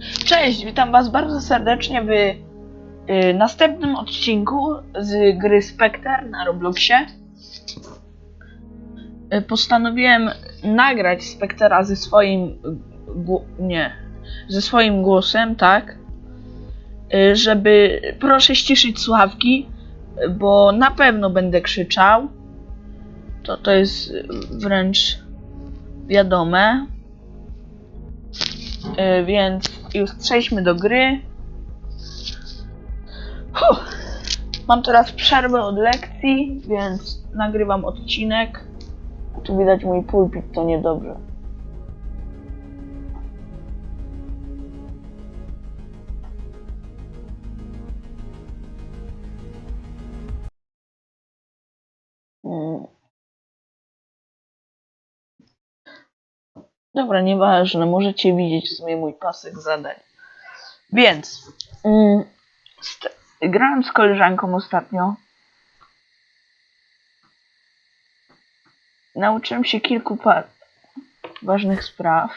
Cześć, witam was bardzo serdecznie w y, następnym odcinku z gry Spectre na Robloxie. Y, postanowiłem nagrać Spectera ze swoim nie, ze swoim głosem, tak? Y, żeby proszę ściszyć słuchawki, bo na pewno będę krzyczał. To to jest wręcz wiadome. Y, więc już przejdźmy do gry. Huh. Mam teraz przerwę od lekcji, więc nagrywam odcinek. Tu widać mój pulpit, to niedobrze. Mm. Dobra, nieważne, możecie widzieć w sumie mój pasek zadań. Więc, mm, grałem z koleżanką ostatnio. Nauczyłem się kilku ważnych spraw.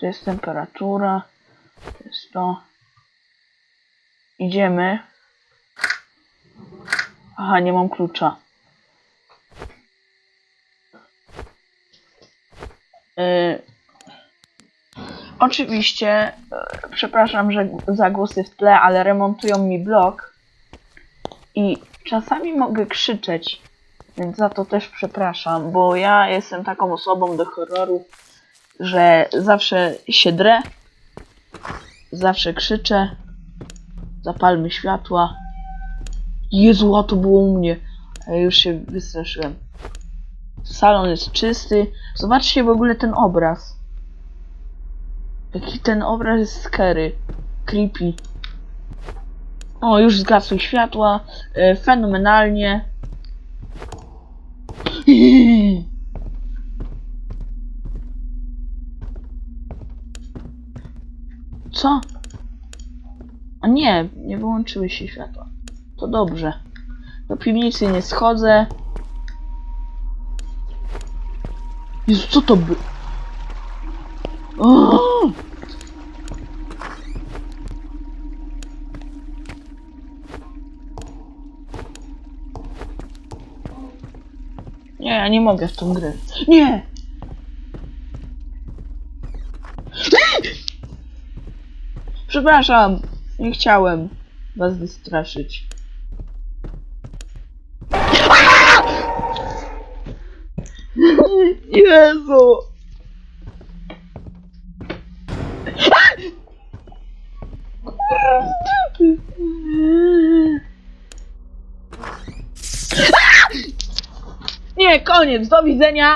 To jest temperatura, to jest to. Idziemy. Aha, nie mam klucza. Y, Oczywiście, y, przepraszam, że za głosy w tle, ale remontują mi blok i czasami mogę krzyczeć, więc za to też przepraszam, bo ja jestem taką osobą do horroru, że zawsze się drę, zawsze krzyczę, zapalmy światła. Jezu, a to było u mnie, ja już się wystraszyłem. Salon jest czysty. Zobaczcie w ogóle ten obraz. Jaki ten obraz jest scary. Creepy. O, już zgasły światła. E, fenomenalnie. Co? A nie, nie wyłączyły się światła. To dobrze. Do piwnicy nie schodzę. Jezu, co to by... O! Nie, ja nie mogę w tą grę. Nie! Przepraszam, nie chciałem was wystraszyć. Jezu! Nie, koniec, do widzenia.